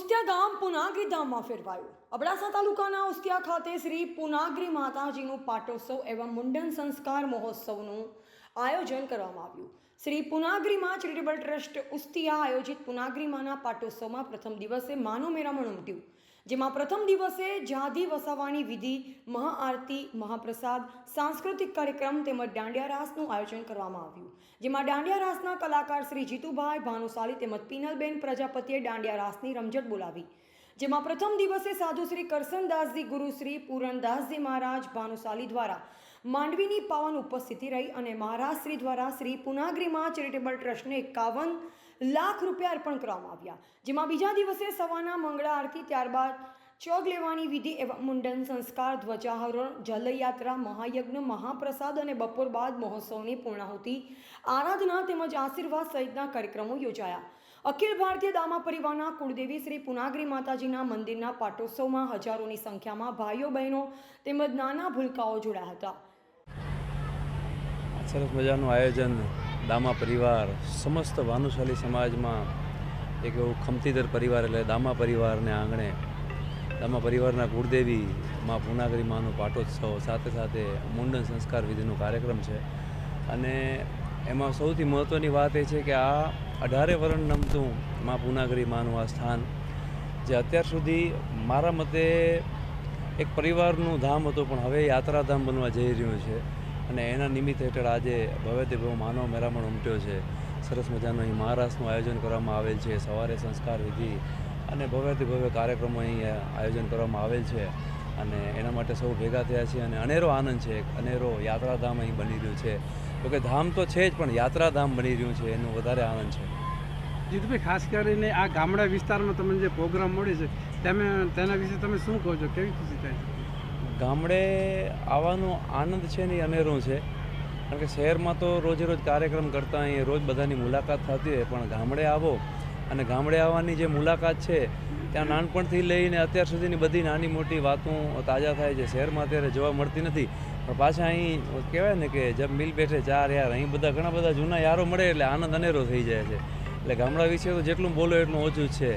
ઉસ્ત્યા ગામ પુનાગરી ધામમાં ફેરવાયું. અબડાસા તાલુકાના ઉસ્ત્યા ખાતે શ્રી પુનાગરી માતાજીનું પાટોત્સવ એવા મુંડન સંસ્કાર મહોત્સવનું આયોજન કરવામાં આવ્યું. શ્રી પુનાગરીમાં ચેરિટેબલ ટ્રસ્ટ ઉસ્તિયા આયોજિત પુનાગરીમાના પાટોત્સવમાં પ્રથમ દિવસે માનો મેરામણ ઉમટ્યું. જેમાં પ્રથમ દિવસે જાદી વસાવાની વિધિ, મહાઆરતી, મહાપ્રસાદ, સાંસ્કૃતિક કાર્યક્રમ તેમજ દાંડિયા રાસનું આયોજન કરવામાં આવ્યું. જેમાં દાંડિયા રાસના કલાકાર શ્રી જીતુભાઈ ભાનુશાલી તેમજ પીનલબેન પ્રજાપતિએ દાંડિયા રાસની રમઝટ બોલાવી. જેમાં પ્રથમ દિવસે સાધુ શ્રી કરસનદાસજી ગુરુ શ્રી પૂરણદાસજી મહારાજ ભાનુશાલી દ્વારા માંડવીની પાવન ઉપસ્થિતિ રહી અને મહારાજ શ્રી દ્વારા શ્રી પુનાગરીમાં ચેરિટેબલ ટ્રસ્ટને એકાવન લાખ રૂપિયા અર્પણ કરવામાં આવ્યા. જેમાં બીજા દિવસે સવારના મંગળા આરતી ત્યારબાદ ચોગ લેવાની વિધિ એવા મુંડન સંસ્કાર, ધ્વજારોહણ, જલયાત્રા, મહાયજ્ઞ, મહાપ્રસાદ અને બપોર બાદ મહોત્સવની પૂર્ણાહુતિ, આરાધના તેમજ આશીર્વાદ સહિતના કાર્યક્રમો યોજાયા. અખિલ ભારતીય દામા પરિવારના કુળદેવી શ્રી પુનાગરી માતાજીના મંદિરના પાટોત્સવમાં હજારોની સંખ્યામાં ભાઈઓ બહેનો તેમજ નાના ભૂલકાઓ જોડાયા હતા. સરસ મજાનું આયોજન દામા પરિવાર, સમસ્ત ભાનુશાલી સમાજમાં એક એવું ખમતીદર પરિવાર એટલે દામા પરિવારને આંગણે દામા પરિવારના કુળદેવી માં પૂનાગરી માનો પાટોત્સવ, સાથે સાથે મુંડન સંસ્કાર વિધિનો કાર્યક્રમ છે. અને એમાં સૌથી મહત્ત્વની વાત એ છે કે આ અઢારે વરણ નમતું માં પૂનાગરી માનું આ સ્થાન, જે અત્યાર સુધી મારા મતે એક પરિવારનું ધામ હતું, પણ હવે યાત્રાધામ બનવા જઈ રહ્યું છે. અને એના નિમિત્ત હેઠળ આજે ભવ્યથી ભવ્ય માનવ મેરામણ ઉમટ્યો છે. સરસ મજાનું અહીં મહારાષ્ટ્રનું આયોજન કરવામાં આવેલ છે. સવારે સંસ્કાર વિધિ અને ભવ્યથી ભવ્ય કાર્યક્રમો અહીં આયોજન કરવામાં આવેલ છે. અને એના માટે સૌ ભેગા થયા છે અને અનેરો આનંદ છે. અનેરો યાત્રાધામ અહીં બની રહ્યું છે. તો કે ધામ તો છે જ, પણ યાત્રાધામ બની રહ્યું છે. એનો વધારે આનંદ છે. જીતુભાઈ, ખાસ કરીને આ ગામડા વિસ્તારમાં તમને જે પ્રોગ્રામ મળે છે, તમે તેના વિશે તમે શું કહો છો? કેવી ખુશી થાય છે? ગામડે આવવાનો આનંદ છે ને એ અનેરો છે. કારણ કે શહેરમાં તો રોજે રોજ કાર્યક્રમ કરતા અહીં રોજ બધાની મુલાકાત થતી હોય, પણ ગામડે આવો અને ગામડે આવવાની જે મુલાકાત છે, ત્યાં નાનપણથી લઈને અત્યાર સુધીની બધી નાની મોટી વાતો તાજા થાય છે. શહેરમાં અત્યારે જોવા મળતી નથી. પણ પાછા અહીં કહેવાય ને કે જબ મિલ બેઠે ચાર યાર, અહીં બધા ઘણા બધા જૂના યારો મળે એટલે આનંદ અનેરો થઈ જાય છે. એટલે ગામડા વિશે તો જેટલું બોલો એટલું ઓછું છે.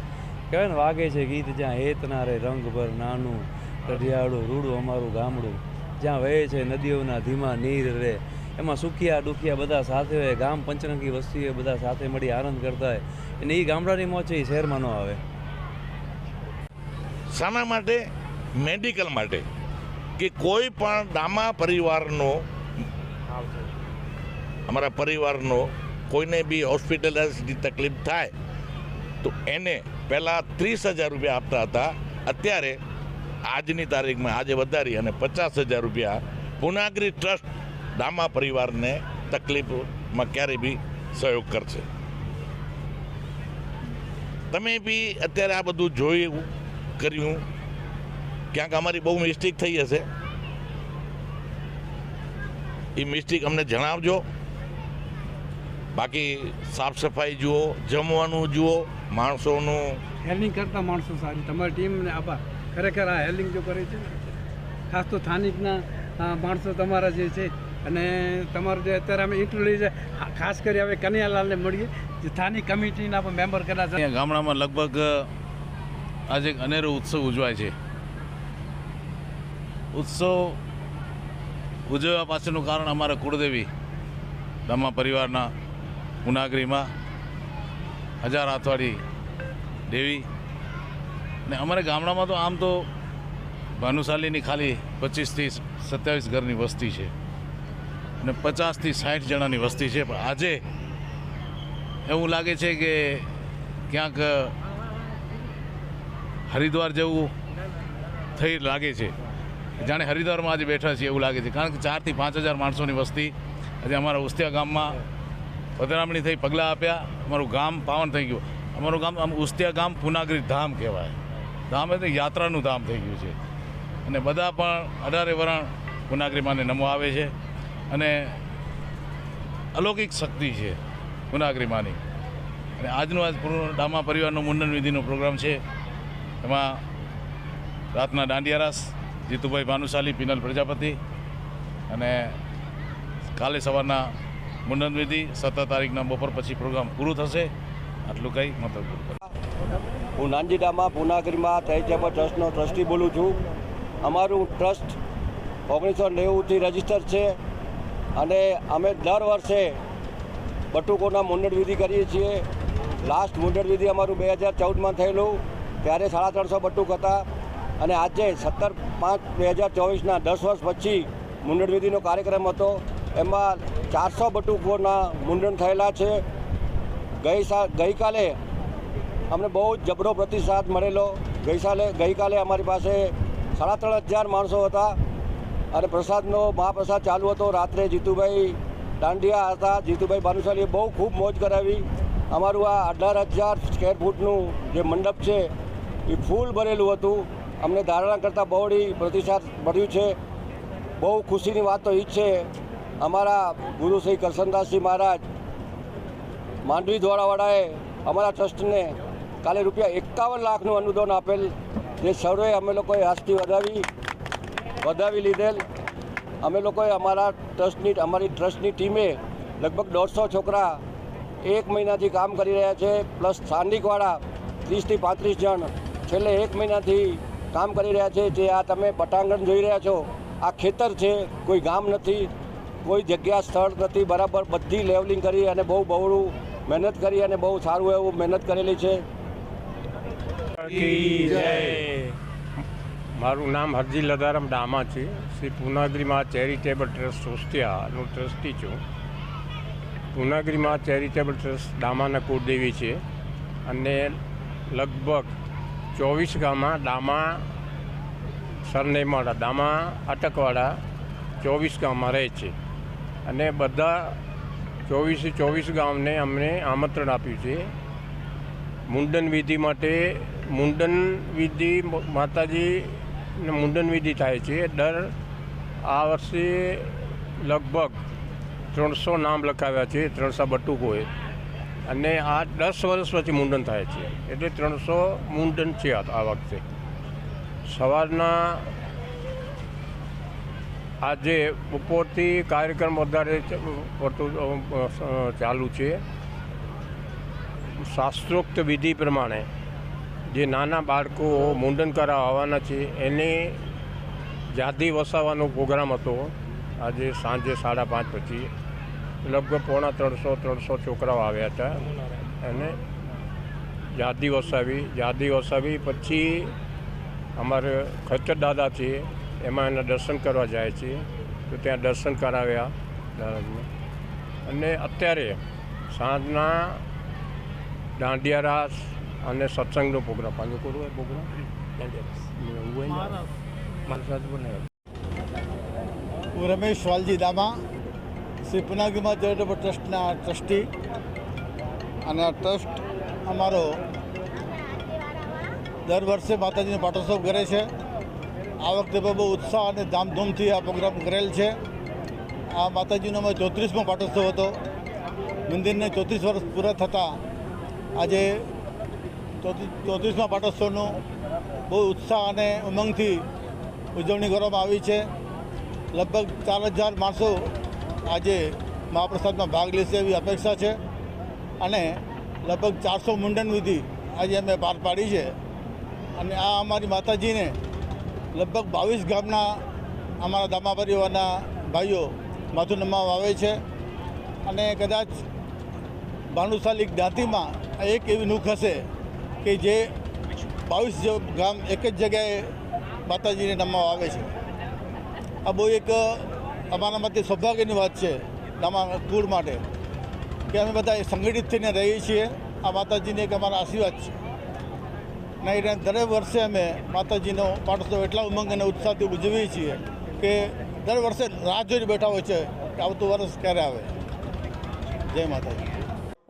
કહેવાય ને, વાગે છે ગીત જ્યાં હેતના રે રંગભર નાનું. કઢિયાળું, રૂડું અમારું ગામડું. જ્યાં વહે છે નદીઓના ધીમા નીર રે. એમાં સુખિયા દુખિયા બધા સાથે હોય, ગામ પંચરંગી વસ્તીઓ બધા સાથે મળી આનંદ કરતા હોય. અને એ ગામડાની મોજ છે એ શહેરમાં ન આવે. શાના માટે? મેડિકલ માટે. કે કોઈ પણ દામા પરિવારનો, અમારા પરિવારનો કોઈને બી હોસ્પિટલાઇઝની તકલીફ થાય, તો એને પહેલાં ત્રીસ હજાર રૂપિયા આપતા હતા. અત્યારે આજની તારીખમાં આજે વધારી અને પચાસ હજાર રૂપિયા પુનાગરી ટ્રસ્ટ ડામા પરિવારને તકલીફમાં ક્યારેય બી સહયોગ કરશે. તમે બી અત્યારે આ બધું જોયું, કર્યું, ક્યાંક અમારી બહુ મિસ્ટેક થઈ હશે. એ મિસ્ટેક અમને જણાવજો. બાકી સાફ સફાઈ જુઓ, જમવાનું જુઓ, માણસોનું હેલ્ડિંગ કરતા માણસો સારી. તમારી ટીમને આભાર. ખરેખર આ હેલિંગ જો કરે છે ખાસ તો સ્થાનિકના માણસો તમારા જે છે અને તમારું જે અત્યારે અમે ઇન્ટરવ્યુ લઈ ખાસ કરી હવે કનૈયાલાલને મળીએ, જે સ્થાનિક કમિટીના પણ મેમ્બર કદાચ છે ગામડામાં લગભગ આજે અનેરો ઉત્સવ ઉજવાય છે. ઉત્સવ ઉજવવા પાછળનું કારણ અમારા કુળદેવી દામા પરિવારના ઉનાગરીમાં હજાર હાથવાળી દેવી ને અમારે ગામડામાં તો આમ તો ભાનુશાલીની ખાલી પચીસથી સત્યાવીસ ઘરની વસ્તી છે અને પચાસથી સાઠ જણાની વસ્તી છે. પણ આજે એવું લાગે છે કે ક્યાંક હરિદ્વાર જેવું થઈ લાગે છે. જાણે હરિદ્વારમાં આજે બેઠા છીએ એવું લાગે છે. કારણ કે ચારથી પાંચ હજાર માણસોની વસ્તી આજે અમારા ઉસ્તિયા ગામમાં પધરામણી થઈ, પગલાં આપ્યા. અમારું ગામ પાવન થઈ ગયું. અમારું ગામ આમ ઉસ્તિયા ગામ પુનાગરી ધામ કહેવાય. ધામ એટલે યાત્રાનું ધામ થઈ ગયું છે. અને બધા પણ અઢારે વરણ ગુનાગ્રીમાને નમો આવે છે અને અલૌકિક શક્તિ છે ગુનાગ્રીમાની. અને આજનું આજ પૂર્ણ ડામા પરિવારનો મુંડન વિધિનો પ્રોગ્રામ છે. એમાં રાતના દાંડિયારાસ, જીતુભાઈ ભાનુશાલી, પિનલ પ્રજાપતિ અને કાલે સવારના મુંડન વિધિ, સત્તર તારીખના બપોર પછી પ્રોગ્રામ પૂરું થશે. આટલું કંઈ મતલબ. હું નાનજીડામાં, પુનાગરીમાં ચેરિટેબલ ટ્રસ્ટનો ટ્રસ્ટી બોલું છું. અમારું ટ્રસ્ટ ઓગણીસો નેવુંથી રજિસ્ટર છે અને અમે દર વર્ષે બટુકોના મુંડણવિધિ કરીએ છીએ. લાસ્ટ મુંડણવિધિ અમારું બે હજાર ચૌદમાં થયેલું, ત્યારે સાડા ત્રણસો બટુક હતા અને આજે સત્તર પાંચ બે હજાર ચોવીસના દસ વર્ષ પછી મુંડણવિધિનો કાર્યક્રમ હતો. એમાં ચારસો બટુકોના મુંડન થયેલા છે. ગઈ સા, ગઈકાલે અમને બહુ જબરો પ્રતિસાદ મળેલો. ગઈ સાલે ગઈકાલે અમારી પાસે સાડા ત્રણ હજાર માણસો હતા અને પ્રસાદનો મહાપ્રસાદ ચાલુ હતો. રાત્રે જીતુભાઈ દાંડિયા હતા. જીતુભાઈ ભાનુશાલીએ બહુ ખૂબ મોજ કરાવી. અમારું આ અઢાર હજાર સ્ક્વેર ફૂટનું જે મંડપ છે, એ ફૂલ ભરેલું હતું. અમને ધારણા કરતાં બહોળી પ્રતિસાદ મળ્યું છે. બહુ ખુશીની વાત તો એ જ છે. અમારા ગુરુ શ્રી કરશનદાસજી મહારાજ માંડવી દ્વારાવાળાએ અમારા ટ્રસ્ટને કાલે રૂપિયા એકાવન લાખનું અનુદાન આપેલ જે સર્વે અમે લોકોએ આજથી વધાવી વધાવી લીધેલ. અમે લોકોએ અમારા ટ્રસ્ટની, અમારી ટ્રસ્ટની ટીમે લગભગ દોઢસો છોકરા એક મહિનાથી કામ કરી રહ્યા છે, પ્લસ સ્થાનિકવાળા ત્રીસથી પાંત્રીસ જણ છેલ્લે એક મહિનાથી કામ કરી રહ્યા છે, જે આ તમે પટાંગણ જોઈ રહ્યા છો. આ ખેતર છે, કોઈ ગામ નથી, કોઈ જગ્યા સ્થળ નથી, બરાબર બધી લેવલિંગ કરી અને બહુ બહોળું મહેનત કરી અને બહુ સારું એવું મહેનત કરેલી છે. મારું નામ હરજી લદારામ ડામા છે. શ્રી પૂનાગરીમાં ચેરિટેબલ ટ્રસ્ટ સોસ્ટિયાનું ટ્રસ્ટી છું. પૂનાગરીમાં ચેરિટેબલ ટ્રસ્ટ ડામાના કુળદેવી છે. અને લગભગ ચોવીસ ગામમાં ડામા સરનેમાળા ડામા અટકવાળા ચોવીસ ગામમાં રહે છે. અને બધા ચોવીસે ચોવીસ ગામને અમને આમંત્રણ આપ્યું છે. મુંડન વિધિ માટે મુંડન વિધિ માતાજી મુંડન વિધિ થાય છે. દર આ વર્ષે લગભગ ત્રણસો નામ લખાવ્યા છે, ત્રણસો બટુકોએ અને આ દસ વર્ષ પછી મુંડન થાય છે. એટલે ત્રણસો મુંડન છે આ વખતે. સવારના આજે બપોરથી કાર્યક્રમ વધારે ચાલુ છે. શાસ્ત્રોક્ત વિધિ પ્રમાણે જે નાના બાળકો મુંડન આવવાના છે, એને જાદી વસાવવાનો પ્રોગ્રામ હતો. આજે સાંજે સાડા પાંચ પછી લગભગ પોણા ત્રણસો ત્રણસો છોકરાઓ આવ્યા હતા. અને જાદી વસાવી જાદી વસાવી પછી અમારે ખચ્ચર દાદા છે, એમાં એના દર્શન કરવા જાય છે. તો ત્યાં દર્શન કરાવ્યા અને અત્યારે સાંજના દાંડિયા રાસ અને સત્સંગનો પ્રોગ્રામ. પાંજો કરવો એ પ્રોગ્રામ? દાંડિયા રાસ બનાવ્યો હું રમેશ વાલજી દામા શ્રી પુનાગીમાં ચેરિટેબલ ટ્રસ્ટના ટ્રસ્ટી. અને આ ટ્રસ્ટ અમારો દર વર્ષે માતાજીનો પાટોત્સવ કરે છે. આ વખતે પણ બહુ ઉત્સાહ અને ધામધૂમથી આ પ્રોગ્રામ કરેલ છે. આ માતાજીનો અમે ચોત્રીસમો પાટોત્સવ હતો. મંદિરને ચોત્રીસ વર્ષ પૂરા થતાં આજે ચોત્રીસમા પાટોત્સવનું બહુ ઉત્સાહ અને ઉમંગથી ઉજવણી કરવામાં આવી છે. લગભગ ચાર હજાર માણસો આજે મહાપ્રસાદમાં ભાગ લેશે એવી અપેક્ષા છે અને લગભગ ચારસો મુંડન વિધિ આજે અમે પાર પાડી છે. અને આ અમારી માતાજીને લગભગ બાવીસ ગામના અમારા દામા પરિવારના ભાઈઓ માથું નમાવા આવે છે. અને કદાચ ભાનુશાલી જ્ઞાતિમાં આ એક એવી નૂક હશે કે જે બાવીસ ગામ એક જ જગ્યાએ માતાજીને નમવા આવે છે. આ બહુ એક અમારા માટે સૌભાગ્યની વાત છે, અમારા કુળ માટે, કે અમે બધા સંગઠિત થઈને રહીએ છીએ. આ માતાજીને એક અમારા આશીર્વાદ છે. નહીં એટલે દરેક વર્ષે અમે માતાજીનો પાટોત્સવ એટલા ઉમંગ અને ઉત્સાહથી ઉજવીએ છીએ કે દર વર્ષે રાહ જોઈને બેઠા હોય છે કે આવતું વર્ષ ક્યારે આવે. જય માતાજી.